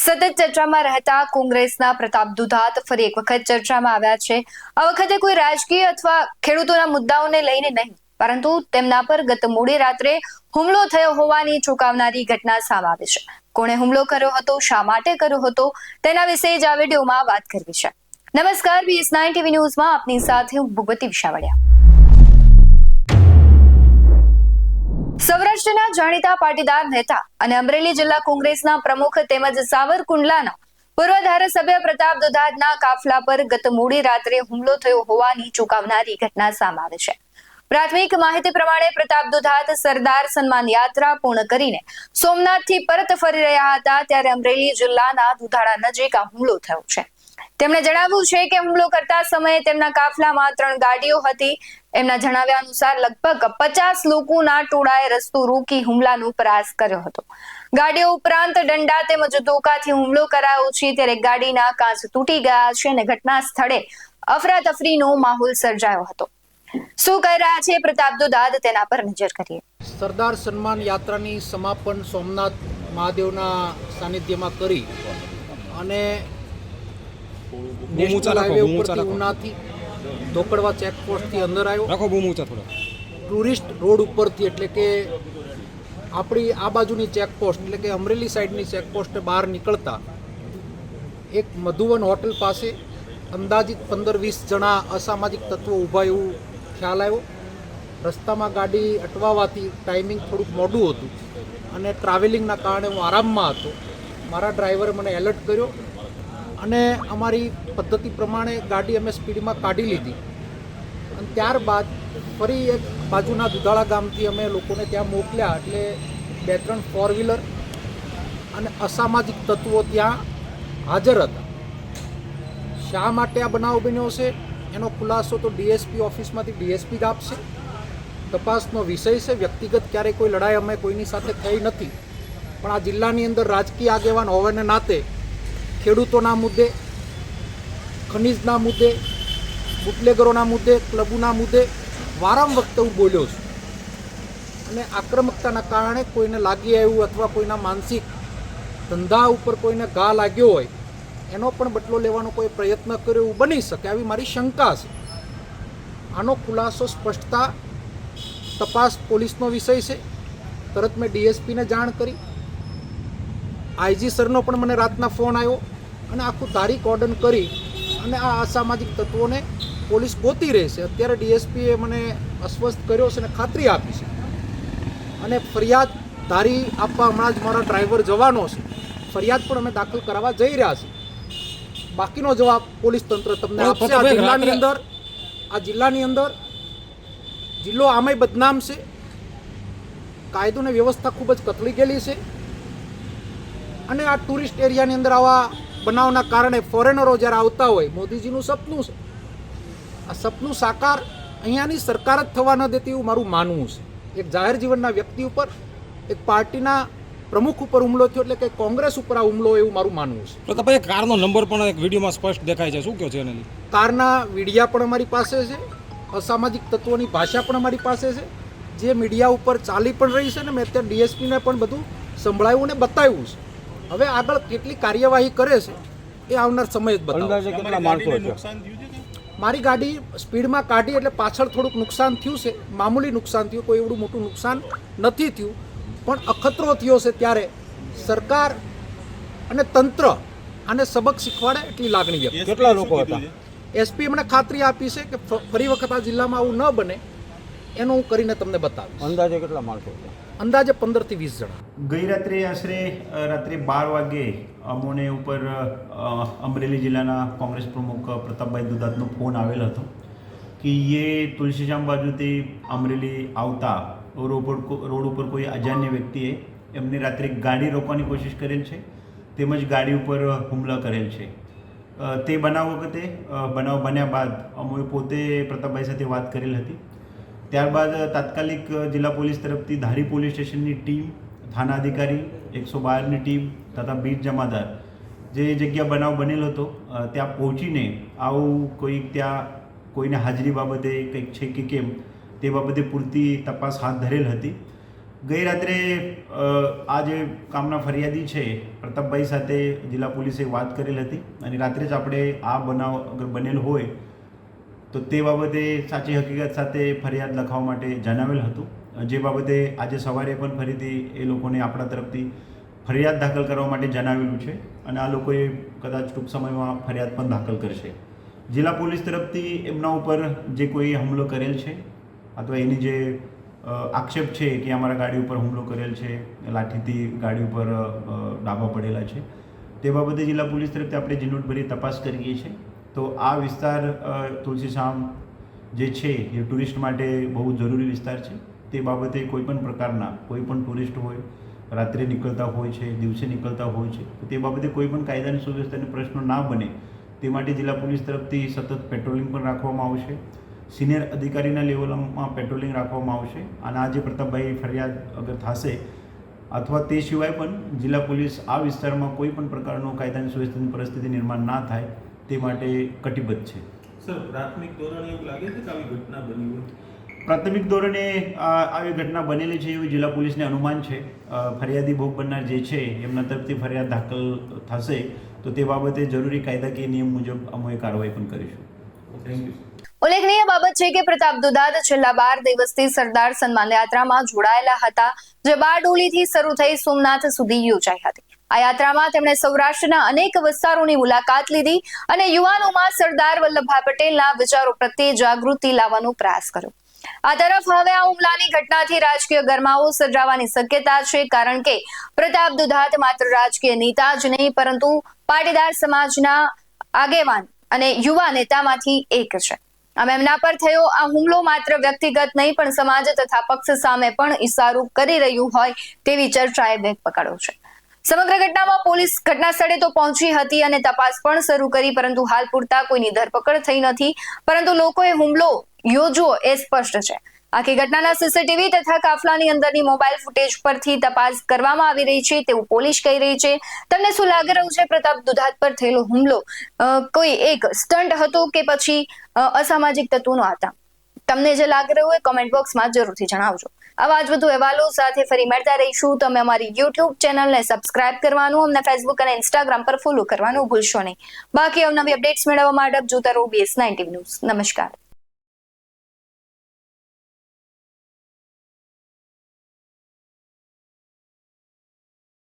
સતત ચર્ચામાં રહેતા કોંગ્રેસના પ્રતાપ દુધાત ફરી એક વખત ચર્ચામાં આવ્યા છે. આ વખતે કોઈ રાજકીય અથવા ખેડૂતોના મુદ્દાઓને લઈને નહીં, પરંતુ તેમના પર ગત મોડી રાત્રે હુમલો થયો હોવાની ચોંકાવનારી ઘટના સામે આવી છે. કોણે હુમલો કર્યો હતો, શા માટે કર્યો હતો, તેના વિશે જ આ વિડીયોમાં વાત કરવી છે. નમસ્કાર બીએસ નાઇન ટીવી ન્યૂઝમાં આપની સાથે હું ભૂપતિ વિશાવડિયા. સૌરાષ્ટ્રના જાણીતા પાટીદાર નેતા અને અમરેલી જિલ્લા કોંગ્રેસના પ્રમુખ તેમજ સાવરકુંડલાના પૂર્વ ધારાસભ્ય પ્રતાપ દુધાતના કાફલા પર ગત મોડી રાત્રે હુમલો થયો હોવાની ચુકાવનારી ઘટના સામે આવે છે. પ્રાથમિક માહિતી પ્રમાણે પ્રતાપ દુધાત સરદાર સન્માન યાત્રા પૂર્ણ કરીને સોમનાથથી પરત ફરી રહ્યા હતા, ત્યારે અમરેલી જિલ્લાના દુધાળા નજીક આ હુમલો થયો છે. તેમણે જણાવ્યું છે કે હુમલો કરતા સમયે તેમના કાફલામાં ત્રણ ગાડીઓ હતી. એમના જણાવ્યા અનુસાર લગભગ પચાસ લોકોના ટોળાએ રસ્તો રોકી હુમલાનો પ્રયાસ કર્યો હતો. ગાડીઓ ઉપરાંત દંડા તેમજ ધોકાથી હુમલો કરાયો છે ત્યારે ગાડીના કાચ તૂટી ગયા છે અને ઘટના સ્થળે અફરાતફરીનો માહોલ સર્જાયો હતો. શું કહી રહ્યા છે પ્રતાપ દુદાદ? તેના પર નજર કરીએ. સરદાર સન્માન યાત્રાની સમાપન સોમનાથ મહાદેવના સાનિધ્યમાં કરી અને બૂમ ઊંચા રાખો, બૂમ ઊંચા રાખો. ઉનાથી ધોકડવા ચેકપોસ્ટથી અંદર આવ્યો. રાખો બૂમ ઊંચા થોડા ટુરિસ્ટ રોડ ઉપરથી એટલે કે આપણી આ બાજુની ચેકપોસ્ટ એટલે કે અમરેલી સાઈડની ચેકપોસ્ટ બહાર નીકળતા એક મધુવન હોટલ પાસે અંદાજિત પંદર વીસ જણા અસામાજિક તત્વો ઊભા એવું ખ્યાલ આવ્યો. રસ્તામાં ગાડી અટવાવાથી ટાઈમિંગ થોડુંક મોડું હતું અને ટ્રાવેલિંગના કારણે હું આરામમાં હતો. મારા ડ્રાઈવરે મને એલર્ટ કર્યો અને અમારી પદ્ધતિ પ્રમાણે ગાડી અમે સ્પીડમાં કાઢી લીધી. અને ત્યારબાદ ફરી એક બાજુના દુધાળા ગામથી અમે લોકોને ત્યાં મોકલ્યા, એટલે બે ત્રણ ફોર વ્હીલર અને અસામાજિક તત્વો ત્યાં હાજર હતા. શા માટે આ બનાવ બન્યો છે? એનો ખુલાસો તો ડીએસપી ઓફિસમાંથી ડીએસપી જ આપશે. તપાસનો વિષય છે, વ્યક્તિગત ક્યારેય કોઈ લડાઈ અમે કોઈની સાથે થઈ નથી. પણ આ જિલ્લાની અંદર રાજકીય આગેવાન હોવાને નાતે ખેડૂતોના મુદ્દે, ખનીજના મુદ્દે બુટલેગરોના મુદ્દે, ક્લબોના મુદ્દે વારંવાર વખતે હું બોલ્યો છું. અને આક્રમકતાના કારણે કોઈને લાગી આવ્યું અથવા કોઈના માનસિક ધંધા ઉપર કોઈને ઘા લાગ્યો હોય, એનો પણ બદલો લેવાનો કોઈ પ્રયત્ન કર્યો એવું બની શકે આવી મારી શંકા છે. આનો ખુલાસો સ્પષ્ટતા તપાસ પોલીસનો વિષય છે. તરત મેં ડીએસપીને જાણ કરી. આઈજી સરનો પણ મને રાતના ફોન આવ્યો અને આખું તારીખ ઓર્ડન કરી અને આ અસામાજિક તત્વોને પોલીસ ગોતી રહેશે અત્યારે ડીએસપીએ મને અસ્વસ્થ કર્યો છે અને ખાતરી આપી છે. અને ફરિયાદ ધારી આપવા હમણાં જ મારા ડ્રાઈવર જવાનો છે. ફરિયાદ પણ અમે દાખલ કરાવવા જઈ રહ્યા છીએ. બાકીનો જવાબ પોલીસ તંત્ર તમને આપશે. આ જિલ્લાની અંદર આ જિલ્લાની અંદર જિલ્લો આમેય બદનામ છે. કાયદો ને વ્યવસ્થા ખૂબ જ કથળી ગયેલી છે. અને આ ટુરિસ્ટ એરિયાની અંદર આવા બનાવના કારણે ફોરેનરો જ્યારે આવતા હોય મોદીજીનું સપનું છે. આ સપનું સાકાર અહીંયાની સરકાર જ થવા ન દેતી એવું મારું માનવું છે. એક જાહેર જીવનના વ્યક્તિ ઉપર એક પાર્ટીના પ્રમુખ ઉપર હુમલો થયો એટલે કે કોંગ્રેસ ઉપર આ હુમલો એવું મારું માનવું છે. તો ભાઈ કારનો નંબર પણ એક વિડીયોમાં સ્પષ્ટ દેખાય છે. શું કહો છો એને કારના વિડિયા પણ અમારી પાસે છે. અસામાજિક તત્વોની ભાષા પણ અમારી પાસે છે. જે મીડિયા ઉપર ચાલી પણ રહી છે ને મેં અત્યારે ડીએસપીને પણ બધું સંભળાયું અને બતાવ્યું છે. હવે આગળ કેટલી કાર્યવાહી કરે છે એ આવનાર સમય જ બતાવશે મારી ગાડી સ્પીડમાં કાઢી એટલે પાછળ થોડુંક નુકસાન થયું છે મામૂલી નુકસાન થયું કોઈ એવડું મોટું નુકસાન નથી થયું પણ અખતરો થયો છે ત્યારે સરકાર અને તંત્ર આને સબક શીખવાડે એટલી લાગણી વ્યક્ત કેટલા લોકો હતા એસપી એમણે ખાતરી આપી છે કે ફ- ફરી વખત આ જિલ્લામાં આવું ન બને. એનું હું કરીને તમને બતાવીશ. અંદાજે કેટલા માણસો અંદાજે પંદરથી વીસ જણા. ગઈ રાત્રે આશરે રાત્રે બાર વાગે અમોને ઉપર અમરેલી જિલ્લાના કોંગ્રેસ પ્રમુખ પ્રતાપભાઈ દુધાતનો ફોન આવેલ હતો કે એ તુલસીજામ બાજુથી અમરેલી આવતા રોડ રોડ ઉપર કોઈ અજાણ્ય વ્યક્તિએ એમને રાત્રે ગાડી રોકવાની કોશિશ કરેલ છે તેમજ ગાડી ઉપર હુમલા કરેલ છે. તે બનાવ વખતે બનાવ બન્યા બાદ અમોએ પોતે પ્રતાપભાઈ સાથે વાત કરેલ હતી. ત્યારબાદ તાત્કાલિક જિલ્લા પોલીસ તરફથી ધારી પોલીસ સ્ટેશનની ટીમ, થાના અધિકારી, એકસો બારની ટીમ તથા બીજ જમાદાર જે જગ્યા બનાવ બનેલો હતો ત્યાં પહોંચીને આવું કોઈ ત્યાં કોઈને હાજરી બાબતે કંઈક છે કે કેમ તે બાબતે પૂરતી તપાસ હાથ ધરેલ હતી. ગઈ રાત્રે આ જે કામના ફરિયાદી છે, પ્રતાપભાઈ સાથે જિલ્લા પોલીસે વાત કરેલ હતી અને રાત્રે જ આપણે આ બનાવ અગર બનેલ હોય તો તે બાબતે સાચી હકીકત સાથે ફરિયાદ લખવા માટે જણાવેલ હતું. જે બાબતે આજે સવારે પણ ફરીથી એ લોકોને આપણા તરફથી ફરિયાદ દાખલ કરવા માટે જણાવેલું છે અને આ લોકોએ કદાચ ટૂંક સમયમાં ફરિયાદ પણ દાખલ કરશે. જિલ્લા પોલીસ તરફથી એમના ઉપર જે કોઈ હુમલો કરેલ છે અથવા એની જે આક્ષેપ છે કે અમારા ગાડી ઉપર હુમલો કરેલ છે, લાઠીથી ગાડી ઉપર ડાબા પડેલા છે, તે બાબતે જિલ્લા પોલીસ તરફથી આપણે ઝીણવટભરી તપાસ કરીએ છીએ. તો આ વિસ્તાર અ, તુલસીશામ જે છે એ ટુરિસ્ટ માટે બહુ જરૂરી વિસ્તાર છે. તે બાબતે કોઈ પણ પ્રકારના કોઈ પણ ટુરિસ્ટ હોય રાત્રે નીકળતા હોય છે દિવસે નીકળતા હોય છે તો તે બાબતે કોઈ પણ કાયદાની સુવ્યવસ્થાને પ્રશ્નો ના બને તે માટે જિલ્લા પોલીસ તરફથી સતત પેટ્રોલિંગ પણ રાખવામાં આવશે. સિનિયર અધિકારીના લેવલમાં પેટ્રોલિંગ રાખવામાં આવશે. અને આજે પ્રતાપભાઈ ફરિયાદ અગર થશે અથવા તે સિવાય પણ જિલ્લા પોલીસ આ વિસ્તારમાં કોઈ પણ પ્રકારનો કાયદાની સુવ્યવસ્થાની પરિસ્થિતિ નિર્માણ ના થાય તે માટે કટિબદ્ધ છે. સર પ્રાથમિક ધોરણે એવું લાગે છે કે આવી ઘટના બની હોય? પ્રાથમિક ધોરણે આવી ઘટના બનેલી છે એવું જિલ્લા પોલીસને અનુમાન છે. ફરિયાદી ભોગ બનનાર જે છે એમના તરફથી ફરિયાદ દાખલ થશે તો તે બાબતે જરૂરી કાયદાકીય નિયમ મુજબ અમે કાર્યવાહી પણ કરીશું. થેન્ક યુ ઉલ્લેખનીય બાબત છે કે પ્રતાપ દુધાત છેલ્લા બાર દિવસથી સરદાર સન્માન યાત્રામાં જોડાયેલા હતા જે બારડોલીથી શરૂ થઈ સોમનાથ સુધી યોજાઈ હતી. આ યાત્રામાં તેમણે સૌરાષ્ટ્રના અનેક વિસ્તારોની મુલાકાત લીધી અને યુવાનોમાં સરદાર વલ્લભભાઈ પટેલના વિચારો પ્રત્યે જાગૃતિ લાવવાનો પ્રયાસ કર્યો. આ તરફ હવે આ હુમલાની ઘટનાથી રાજકીય ગરમાવો સર્જાવાની શક્યતા છે, કારણ કે પ્રતાપ દુધાત માત્ર રાજકીય નેતા જ નહીં, પરંતુ પાટીદાર સમાજના આગેવાન અને યુવા નેતામાંથી એક છે. આમ એમના પર થયો આ હુમલો માત્ર વ્યક્તિગત નહીં, પણ સમાજ તથા પક્ષ સામે પણ ઇશારો કરી રહ્યું હોય તેવી ચર્ચાએ વેગ પકડ્યો છે. સમગ્ર ઘટનામાં પોલીસ ઘટના સ્થળે તો પહોંચી હતી અને તપાસ પણ શરૂ કરી, પરંતુ હાલ પૂરતા કોઈની ધરપકડ થઈ નથી. પરંતુ લોકોએ હુમલો યોજવો એ સ્પષ્ટ છે. આખી ઘટનાના સીસીટીવી તથા કાફલાની અંદરની મોબાઈલ ફૂટેજ પરથી તપાસ કરવામાં આવી રહી છે તેવું પોલીસ કહી રહી છે. તમને શું લાગી રહ્યું છે? પ્રતાપ દુધાત પર થયેલો હુમલો કોઈ એક સ્ટન્ટ હતો કે પછી અસામાજિક તત્વોનો હતા તમને જે લાગી રહ્યું હોય કોમેન્ટ બોક્સમાં જરૂરથી જણાવજો. આવા જ વધુ અહેવાલો સાથે ફરી મળતા રહીશું. તમે અમારી યુટ્યુબ ચેનલને સબસ્ક્રાઇબ કરવાનું, અમને ફેસબુક અને ઇન્સ્ટાગ્રામ પર ફોલો કરવાનું ભૂલશો નહીં. બાકી અવનવી અપડેટ્સ મેળવવા માટે જોતા રહો બીએસ નાઇન્ટી ન્યૂઝ નમસ્કાર.